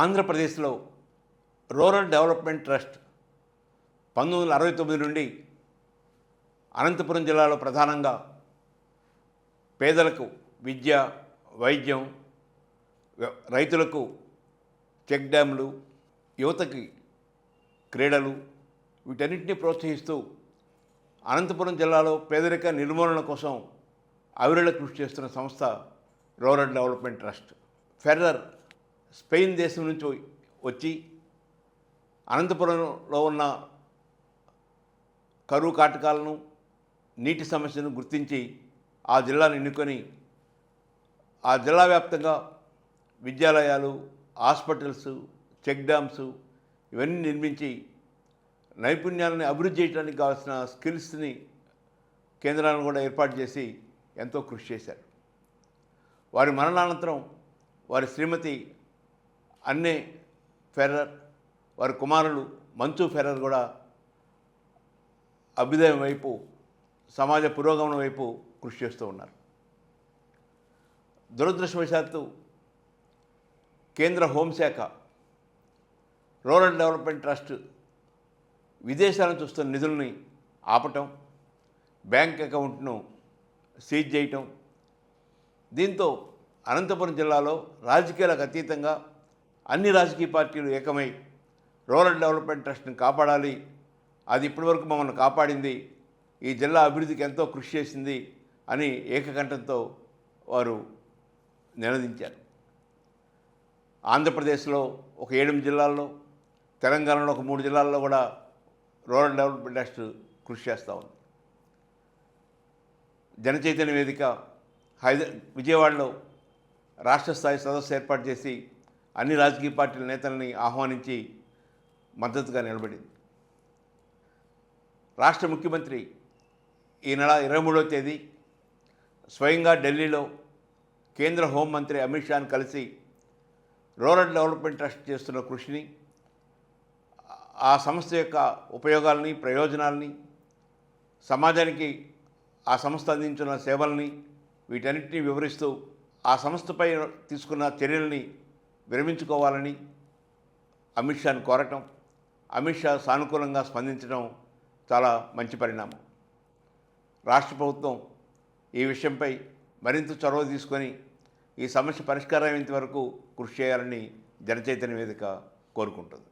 ఆంధ్రప్రదేశ్లో rural development trust పంతొమ్మిది వందల అరవై తొమ్మిది నుండి అనంతపురం జిల్లాలో ప్రధానంగా పేదలకు విద్య వైద్యం రైతులకు చెక్ డ్యాములు యువతకి క్రీడలు వీటన్నిటిని ప్రోత్సహిస్తూ అనంతపురం జిల్లాలో పేదరిక నిర్మూలన కోసం అవిరళ కృషి చేస్తున్న సంస్థ rural development trust. Ferrer Spain దేశం నుంచి వచ్చి అనంతపురంలో ఉన్న కరువు కాటకాలను నీటి సమస్యను గుర్తించి ఆ జిల్లాను ఎన్నుకొని ఆ జిల్లా వ్యాప్తంగా విద్యాలయాలు హాస్పిటల్స్ చెక్ డ్యామ్స్ ఇవన్నీ నిర్మించి నైపుణ్యాలను అభివృద్ధి చేయడానికి కావాల్సిన స్కిల్స్ని కేంద్రాలను కూడా ఏర్పాటు చేసి ఎంతో కృషి చేశారు. వారి మరణానంతరం వారి శ్రీమతి అన్నే ఫెర్రర్ వారి కుమారులు మంచు ఫెర్రర్ కూడా అభ్యుదయం వైపు సమాజ పురోగమనం వైపు కృషి చేస్తూ ఉన్నారు. దురదృష్టవశాత్తు కేంద్ర హోంశాఖ రూరల్ డెవలప్మెంట్ ట్రస్ట్ విదేశాలను చూస్తున్న నిధుల్ని ఆపటం బ్యాంక్ అకౌంట్ను సీజ్ చేయటం దీంతో అనంతపురం జిల్లాలో రాజకీయాలకు అతీతంగా అన్ని రాజకీయ పార్టీలు ఏకమై రూరల్ డెవలప్మెంట్ ట్రస్ట్ని కాపాడాలి. అది ఇప్పటివరకు మమ్మల్ని కాపాడింది. ఈ జిల్లా అభివృద్ధికి ఎంతో కృషి చేసింది అని ఏకకంఠంతో వారు నినదించారు. ఆంధ్రప్రదేశ్లో ఒక ఏడు జిల్లాల్లో తెలంగాణలో ఒక మూడు జిల్లాల్లో కూడా రూరల్ డెవలప్మెంట్ ట్రస్ట్ కృషి చేస్తూ ఉంది. జనచైతన్య వేదిక హైదర్ విజయవాడలో రాష్ట్ర స్థాయి సదస్సు ఏర్పాటు చేసి అన్ని రాజకీయ పార్టీల నేతల్ని ఆహ్వానించి మద్దతుగా నిలబడింది. రాష్ట్ర ముఖ్యమంత్రి ఈ నెల ఇరవై మూడవ తేదీ స్వయంగా ఢిల్లీలో కేంద్ర హోంమంత్రి అమిత్ షాను కలిసి రూరల్ డెవలప్మెంట్ ట్రస్ట్ చేస్తున్న కృషిని ఆ సంస్థ యొక్క ఉపయోగాలని ప్రయోజనాల్ని సమాజానికి ఆ సంస్థ అందించిన సేవల్ని వీటన్నిటిని వివరిస్తూ ఆ సంస్థపై తీసుకున్న చర్యల్ని విరమించుకోవాలని అమిత్ షాను కోరటం అమిత్ షా సానుకూలంగా స్పందించడం చాలా మంచి పరిణామం. రాష్ట్ర ప్రభుత్వం ఈ విషయంపై మరింత చొరవ తీసుకొని ఈ సమస్య పరిష్కారం అయ్యేంత వరకు కృషి చేయాలని జనచైతన్య వేదిక కోరుకుంటుంది.